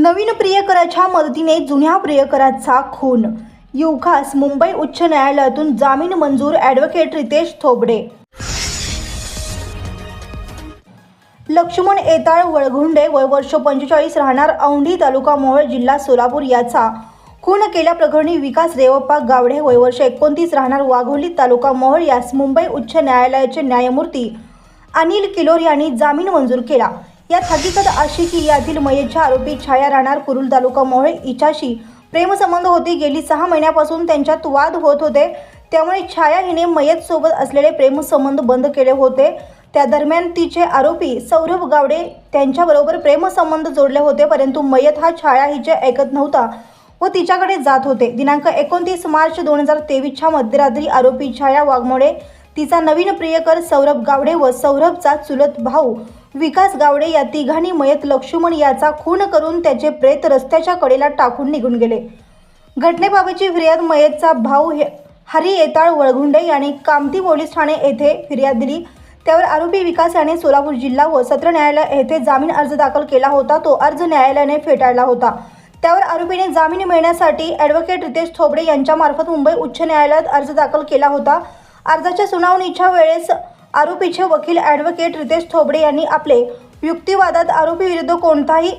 नवीन प्रियकराच्या मदतीने जुन्या प्रियकराचा खून. युवकास मुंबई उच्च न्यायालयातून जामीन मंजूर ॲडव्होकेट रितेश थोबडे. लक्ष्मण येताळ वळघुंडे वय वर्ष पंचेचाळीस राहणार औंढी तालुका मोहोळ जिल्हा सोलापूर याचा खून केल्याप्रकरणी विकास रेवप्पा गावडे वय वर्ष एकोणतीस राहणार वाघोली तालुका मोहोळ यास मुंबई उच्च न्यायालयाचे न्यायमूर्ती अनिल किलोर यांनी जामीन मंजूर केला. यात हकीकत अशी की यातील मयतच्या आरोपी छाया राहणार कुरुल तालुका मोहळे. हिच्याशी प्रेमसंबंध होती. गेली सहा महिन्यापासून त्यांच्यात वाद होत होते. त्यामुळे छाया हिने मयत सोबत असलेले प्रेमसंबंध बंद केले होते. त्या दरम्यान तिचे आरोपी सौरभ गावडे त्यांच्याबरोबर प्रेमसंबंध जोडले होते. परंतु मयत हा छाया हिच्या ऐकत नव्हता व तिच्याकडे जात होते. दिनांक एकोणतीस मार्च दोन हजार तेवीसच्या मध्यरात्री आरोपी छाया वाघमोडे तिचा नवीन प्रियकर सौरभ गावडे व सौरभचा चुलत भाऊ विकास गावडे या तिघांनी मयत लक्ष्मण याचा खून करून त्याचे प्रेत रस्त्याच्या कडेला टाकून निघून गेले. घटनेबाबतची फिर्याद मयतचा भाऊ हे- हरी येताळ वळघुंडे यांनी कामती पोलीस ठाणे येथे फिर्याद दिली. त्यावर आरोपी विकास याने सोलापूर जिल्हा व सत्र न्यायालय येथे जामीन अर्ज दाखल केला होता. तो अर्ज न्यायालयाने फेटाळला होता. त्यावर आरोपीने जामीन मिळण्यासाठी ॲडव्होकेट रितेश थोबडे यांच्यामार्फत मुंबई उच्च न्यायालयात अर्ज दाखल केला होता. अर्जाच्या सुनावणीच्या वेळेस आरोपीचे वकील ॲडव्होकेट रितेश थोबडे यांनी आपले युक्तिवादात आरोपीविरुद्ध कोणताही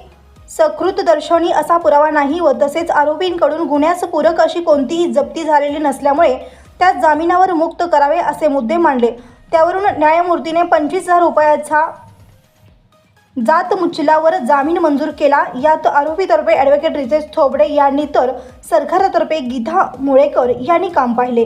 सकृत दर्शनी असा पुरावा नाही व तसेच आरोपींकडून गुन्ह्यास पूरक अशी कोणतीही जप्ती झालेली नसल्यामुळे त्यात जामिनावर मुक्त करावे असे मुद्दे मांडले. त्यावरून न्यायमूर्तीने पंचवीस हजार रुपयाचा जात मुचलावर जामीन मंजूर केला. यात आरोपीतर्फे ॲडव्होकेट रितेश थोबडे यांनी तर सरकारतर्फे गीता मुळेकर यांनी काम पाहिले.